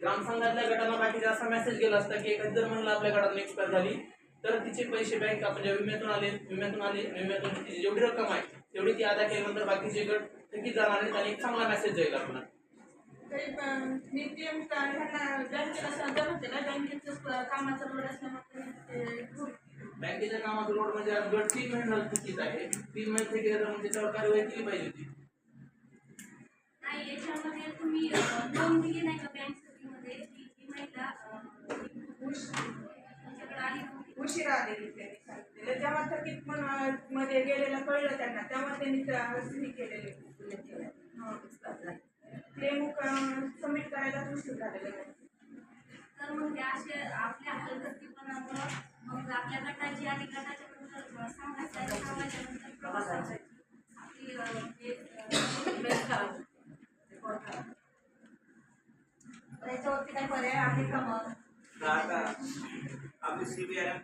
ग्रामसंघातल्या गटांना बाकीचा असा मेसेज गेला असता की एखादी जर महिला आपल्या गटात एक्सपायर झाली तर तिचे पैसे बँक आपण ज्या विम्यातून आले विम्यातून आले विम्यातून तिची जेवढी रक्कम आहे तेवढी ती अदा केल्यानंतर बाकीचे गट थकीत जाणार नाहीत आणि एक चांगला मेसेज जाईल आपला काही नित्यम ह्यांना बँकेला समजा होते ना? बँकेचं कामाचं लोड असल्यामुळे ते खूप बँकेच्या कामाचं लोड म्हणजे आज गट तीन महिने झाले थकीत आहे. तीन महिने थकीत त्याच्यावर कार्यवाही केली पाहिजे होती. नाही याच्यामध्ये तुम्ही नोंद दिली नाही का बँक उशिरा आलेली त्यांनी सांगितलेलं जेव्हा थकीत पण मध्ये गेलेलं कळलं त्यांना तेव्हा त्यांनी हे केलेले क्लेम सबमिट करायला उशीर झालेला. तर मग ते असे आपल्या मग आपल्या गटाची आणि गटाच्या नंतर नंतर प्रवासाची आपली हे. त्याच्यावरती काही पर्याय आहे का मग? आता आपली सीबीआय